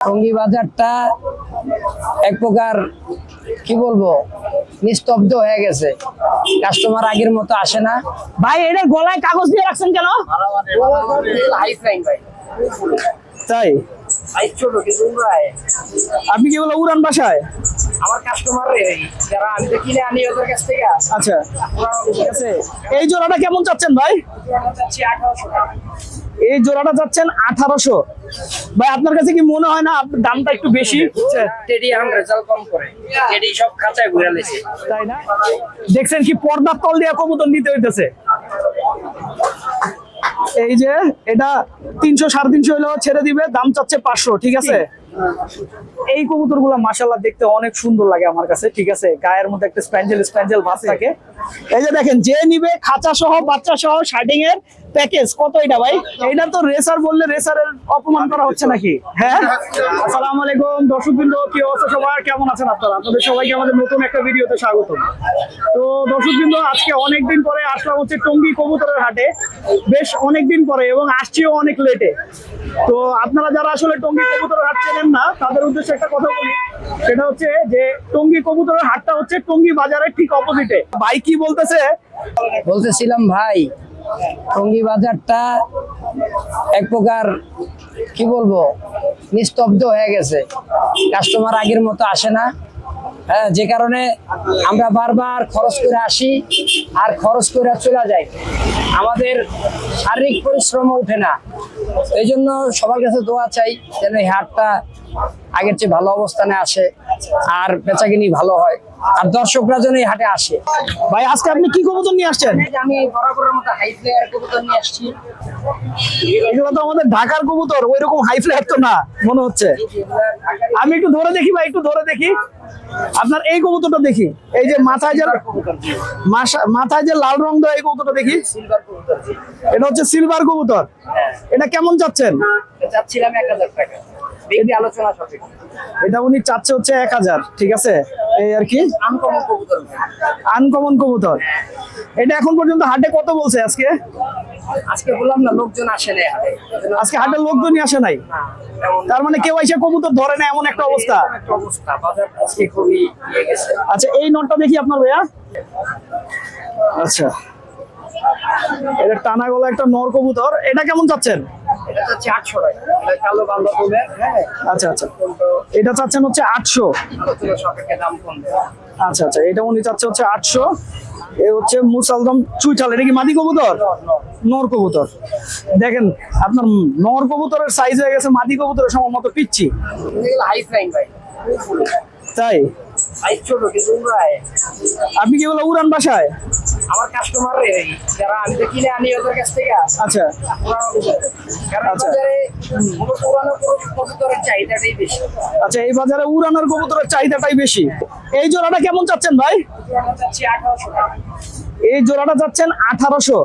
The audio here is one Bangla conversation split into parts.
টঙ্গী বাজারটা এক প্রকার কি বলব নিস্তব্ধ হয়ে গেছে। কাস্টমার আগের মতো আসে না। ভাই এটার গলায় কাগজ দিয়ে রাখছেন কেন? তাই? আপনি কি বলে উড়ান বাসায়? আমার কাস্টমার যারা আমি তো কিনে আনি ওদের কাছ থেকে আচ্ছা। ঠিক আছে। এই জোড়াটা কেমন চাচ্ছেন ভাই? এই জোড়াটা যাচ্ছেন আঠারোশো। ভাই আপনার কাছে কি মনে হয় না দামটা একটু বেশি? তাই না? দেখছেন কি পর্দার তল দিয়ে কবুতর নিতে হইতেছে। এই যে এটা তিনশো সাড়ে তিনশো হলেও ছেড়ে দিবে দাম চাচ্ছে পাঁচশো ঠিক আছে? এই কবুতরগুলা মাসাল্লাহ দেখতে অনেক সুন্দর লাগে আমার কাছে, ঠিক আছে? গায়ের মধ্যে একটা স্প্যাঞ্জেল স্প্যাঞ্জেল ভাব থাকে। এই যে দেখেন, যে নিবে খাঁচা সহ, বাচ্চা সহ শার্টিং এর প্যাকেজ কত এটা ভাই? এটা তো রেসার বললে রেসারের অপমান করা হচ্ছে নাকি? হ্যাঁ? আলাইকুম কি অবস্থা কেমন আছেন আপনারা? আপনাদের সবাইকে আমাদের নতুন একটা ভিডিওতে স্বাগত তো দর্শক আজকে অনেকদিন পরে আসলাম হচ্ছে টঙ্গী কবুতরের হাটে। বেশ অনেকদিন পরে এবং আসছিও অনেক লেটে তো আপনারা যারা আসলে টঙ্গী কবুতরের হাট চেনেন না, তাদের উদ্দেশ্যে একটা কথা বলি। সেটা হচ্ছে যে টঙ্গী কবুতরের হাটটা হচ্ছে টঙ্গী বাজারের ঠিক অপোজিটে। ভাই কি বলতেছে? বলতেছিলাম, ভাই, টঙ্গী বাজারটা এক প্রকার, কি বলব, নিস্তব্ধ হয়ে গেছে। কাস্টমার আগের মতো আসে না। হ্যাঁ যে কারণে আমরা বারবার খরচ করে আসি আর খরচ করে চলে যাই। আমাদের শারীরিক পরিশ্রম ওঠে না। এই জন্য সবার কাছে দোয়া চাই যেন এই হাটটা আগের চেয়ে ভালো অবস্থানে আসে আর বেচাকিনি ভালো হয় আর দর্শকরা যেন এই হাটে আসে। ভাই আজকে আপনি কি কবুতর নিয়ে আসছেন? আমি বরাবরের মতো হাই প্লেয়ার কবুতর নিয়ে আসছি। এগুলো তো আমাদের ঢাকার কবুতর ওই রকম হাই ফ্লাইট তো না মনে হচ্ছে। আমি একটু ধরে দেখি ভাই একটু ধরে দেখি। আপনার এই কবুতরটা দেখি। এই যে মাথায় যে মাথায় যে লাল রং দেওয়া এই কবুতরটা দেখি। এটা হচ্ছে সিলভার কবুতর। হ্যাঁ। এটা কেমন চাচ্ছেন? চাচ্ছিলাম এক হাজার টাকা। আলোচনা এটা উনি চাচ্ছে হচ্ছে এক হাজার ঠিক আছে? এই আর কি? আনকমন কবুতর এটা এখন পর্যন্ত হাটে কত বলছে আজকে? আজকে বললাম না লোকজন আসে না এই হাটে। এজন্য আজকে হাটে লোকজনই আসে নাই? তার মানে কেউ এসে কবুতর ধরে না এমন একটা অবস্থা। ইয়ে আচ্ছা এই নোটটা দেখি আপনার ভাইয়া। আচ্ছা। এটা টানা গলা একটা নর কবুতর। এটা কেমন চাচ্ছেন? এটা চাচ্ছি আটশো টাকা। কালো বাংলা বলে। হ্যাঁ। আচ্ছা আচ্ছা। এটা চাচ্ছেন হচ্ছে আটশো। দাম আচ্ছা আচ্ছা। এটা উনি চাচ্ছে হচ্ছে আটশো। এ হচ্ছে মুসালদম চুইঠাল। এটা কি মাদি কবুতর? নর কবুতর। দেখেন আপনার নর কবুতরের সাইজ হয়ে গেছে মাদি কবুতরের সময় মতো পিচ্ছি তাই? আপনি কি বলে উড়ান বাসায়? আমার কাস্টমার যারা আমি তো কিনে আনি ওদের কাছ থেকে আচ্ছা। আচ্ছা। আচ্ছা এই বাজারে উড়ানোর কবুতরের চাহিদাটাই বেশি। এই জোড়াটা কেমন চাচ্ছেন ভাই? এই জোড়াটা চাচ্ছেন আঠারোশো।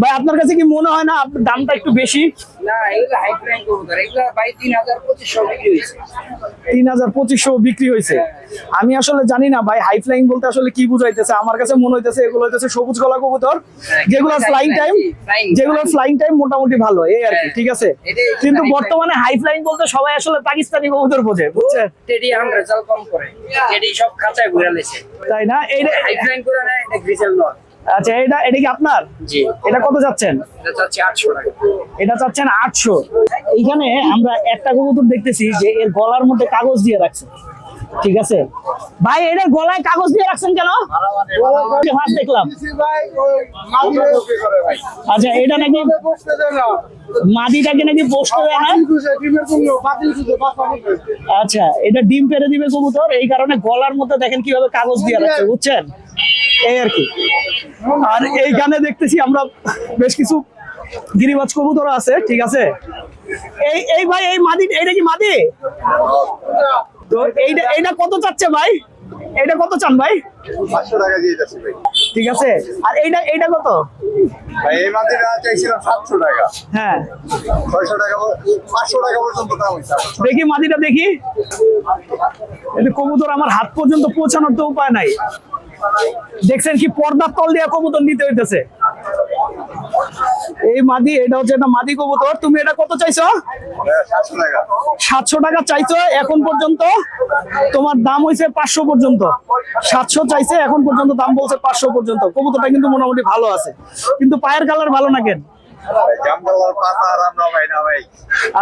ভাই আপনার কাছে কি মনে হয় না আপনার দামটা একটু বেশি? না এগুলো হাই ফ্লাইং কবুতর। এগুলো বাই তিন হাজার পঁচিশশো বিক্রি হয়েছে। তিন হাজার পঁচিশশো বিক্রি হয়েছে। আমি আসলে জানি না ভাই হাই ফ্লাইং বলতে আসলে কি বুঝাইতেছে? আমার কাছে মনে হইতেছে এগুলো হইতেছে সবুজ গলা কবুতর যেগুলো ফ্লাইং টাইম যেগুলো ফ্লাইং টাইম মোটামুটি ভালো এই আর কি ঠিক আছে? কিন্তু বর্তমানে হাই ফ্লাইং বলতে সবাই আসলে পাকিস্তানি কবুতর বোঝে বুঝছেন? টেডি এখন রেজাল্ট কম করে। টেডি সব খাঁচায় ঘুরে লেছে। তাই না? এই হাই ফ্লাইং করে না এটা গ্রিজেল নট আচ্ছা এটা এটা কি আপনার? জি। এটা কত যাচ্ছেন এটা চাচ্ছি আটশো টাকা। এটা চাচ্ছেন আটশো। এইখানে আমরা একটা কবুতর দেখতেছি যে এর গলার মধ্যে কাগজ দিয়ে রাখছে। ঠিক আছে? ভাই এটার গলায় কাগজ দিয়ে রাখছেন কেন? হাত দেখলাম। আচ্ছা এটা নাকি মাদিটাকে নাকি পোস্ট দেয় না আচ্ছা এটা ডিম পেরে দিবে কবুতর। এই কারণে গলার মধ্যে দেখেন কীভাবে কাগজ দিয়ে রাখছে বুঝছেন? এই আর কি। আর এইখানে দেখতেছি আমরা বেশ কিছু গিরিবাজ কবুতর আছে ঠিক আছে? এই এই ভাই এই মাদি এইটা কি মাদি? তো এইটা এইটা কত চাচ্ছে ভাই? এটা কত চান ভাই? পাঁচশো টাকা দিয়ে যাচ্ছি ভাই। ঠিক আছে। আর এইটা এইটা কত? ভাই এই মাটিটা চাইছিলাম সাতশো টাকা। হ্যাঁ। টাকা টাকা পর্যন্ত দাম দেখি মাদিটা দেখি। এটা কবুতর আমার হাত পর্যন্ত পৌঁছানোর তো উপায় নাই। দেখছেন কি পর্দার তল দিয়ে কবুতর নিতে হইতেছে। এই মাদি এটা হচ্ছে একটা মাদি কবুতর। তুমি এটা কত চাইছো? সাতশো টাকা চাইছো এখন পর্যন্ত। তোমার দাম হয়েছে পাঁচশো পর্যন্ত। সাতশো চাইছে এখন পর্যন্ত দাম বলছে পাঁচশো পর্যন্ত। কবুতরটা কিন্তু মোটামুটি ভালো আছে। কিন্তু পায়ের কালার ভালো না কেন?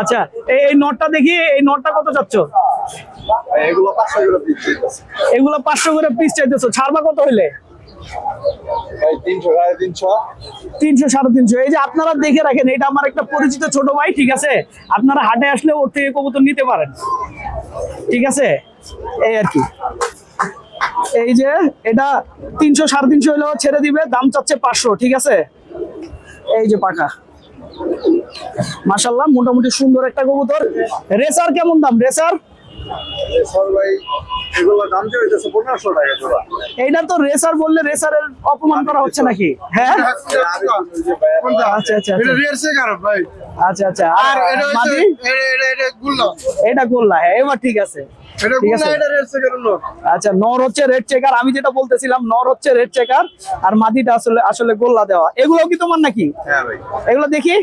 আচ্ছা এই এই নটটা দেখি এই নটটা কত চাচ্ছ? এগুলো পাঁচশো করে দিচ্ছি এগুলো পাঁচশো করে পিস চাইতেছো। ছাড়বা কত হইলে? তিনশো সাড়ে তিনশো। এই যে আপনারা দেখে রাখেন এটা আমার একটা পরিচিত ছোট ভাই ঠিক আছে? আপনারা হাটে আসলে ওর থেকে কবুতর নিতে পারেন। ঠিক আছে? এই আর কি। এই যে এটা তিনশো সাড়ে তিনশো হলেও ছেড়ে দিবে দাম চাচ্ছে পাঁচশো ঠিক আছে? এই যে পাকা মাসাল্লাহ মোটামুটি সুন্দর একটা কবুতর। রেসার কেমন দাম? রেসার? এইটা তো রেসার বললে রেসারের অপমান করা হচ্ছে নাকি? হ্যাঁ? আচ্ছা আচ্ছা আচ্ছা। আচ্ছা আচ্ছা। আর এটা গুল্লা। হ্যাঁ এবার ঠিক আছে। আচ্ছা নর হচ্ছে রেড চেকার আমি যেটা বলতেছিলাম নর হচ্ছে রেড চেকার আর মাদিটা আসলে আসলে গোল্লা দেওয়া। এগুলো কি তোমার নাকি? হ্যাঁ ভাই। এগুলো দেখি।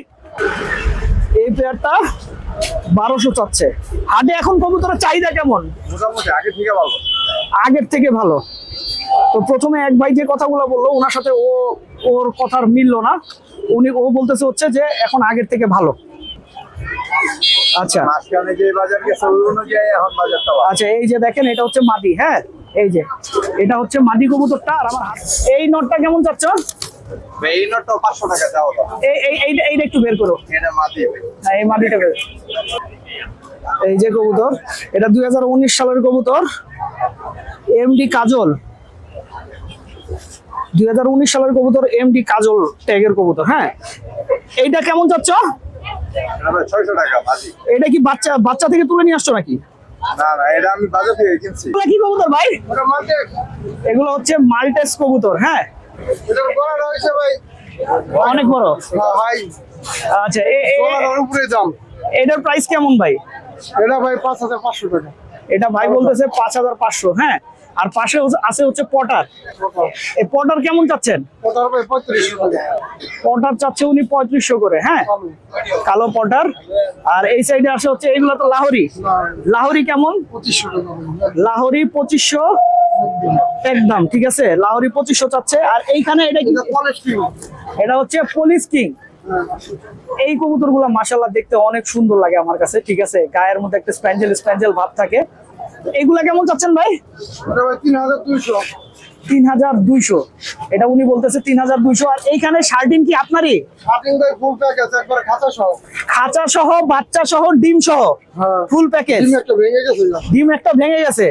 এই পেয়ারটা বারোশো চাচ্ছে। হাটে এখন কবুতরের চাহিদা কেমন? মোটামুটি আগে থেকে ভালো। আগের থেকে ভালো। তো প্রথমে এক ভাই যে কথাগুলো বলল ওনার সাথে ও ওর কথার মিললো না। উনি ও বলতেছে হচ্ছে যে এখন আগের থেকে ভালো। আচ্ছা। মাঝখানে যে বাজার গেছে ওই অনুযায়ী এখন বাজারটা আচ্ছা এই যে দেখেন এটা হচ্ছে মাদি হ্যাঁ? এই যে এটা হচ্ছে মাদি কবুতরটা। আর আমার এই নটটা কেমন চাচ্ছ? এই নোটটা পাঁচশো টাকা যাও এই এই এইটা এইটা একটু বের করো। এটা মাটি ভাই হ্যাঁ এই মাদিটা বের। এই যে কবুতর এটা দুই হাজার উনিশ সালের কবুতর। এমডি কাজল। দুই হাজার উনিশ সালের কবুতর এমডি কাজল ট্যাগের কবুতর হ্যাঁ। এইটা কেমন চাচ্ছ? এটা কি বাচ্চা বাচ্চা থেকে তুলে নিয়ে আসছো নাকি? এগুলো হচ্ছে মাল্টেস কবুতর হ্যাঁ। অনেক বড়? ভাই। আচ্ছা এটার প্রাইস কেমন ভাই? এটা ভাই পাঁচ হাজার পাঁচশো টাকা। এটা ভাই বলতেছে পাঁচ হাজার পাঁচশো হ্যাঁ? আর পাশে আছে হচ্ছে পটার। এই পটার কেমন চাচ্ছেন? পটার চাচ্ছে উনি পঁয়ত্রিশশো করে হ্যাঁ? কালো পটার। আর এই সাইডে আসে হচ্ছে এগুলো তো লাহোরি। লাহোরি কেমন? লাহোরি পঁচিশশো একদম ঠিক আছে? লাহোরি পঁচিশশো চাচ্ছে। আর এইখানে এটা কি? এটা হচ্ছে পুলিশ কিং এই কবুতরগুলা মাসাল্লাহ দেখতে অনেক সুন্দর লাগে আমার কাছে ঠিক আছে? গায়ের মধ্যে একটা স্প্যাঞ্জেল স্প্যাঞ্জেল ভাব থাকে। এগুলা কেমন চাচ্ছেন ভাই? তিন হাজার দুইশো। তিন হাজার দুইশো। এটা উনি বলতেছে তিন হাজার দুইশো। আর এইখানে শার্টিন কি আপনারই? খাঁচা সহ বাচ্চা সহ ডিম সহ ফুল প্যাকেজ ডিম একটা ভেঙে গেছে।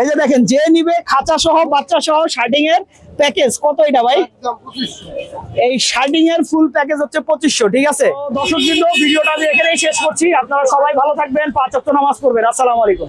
এই যে দেখেন যে নিবে খাঁচা সহ বাচ্চা সহ শার্টিং এর প্যাকেজ কত এটা ভাই? এই শার্টিং এর ফুল প্যাকেজ হচ্ছে পঁচিশশো ঠিক আছে? দর্শক ভিডিওটা আমি এখানেই শেষ করছি। আপনারা সবাই ভালো থাকবেন পাঁচ নামাজ পড়বেন। আসসালামু আলাইকুম।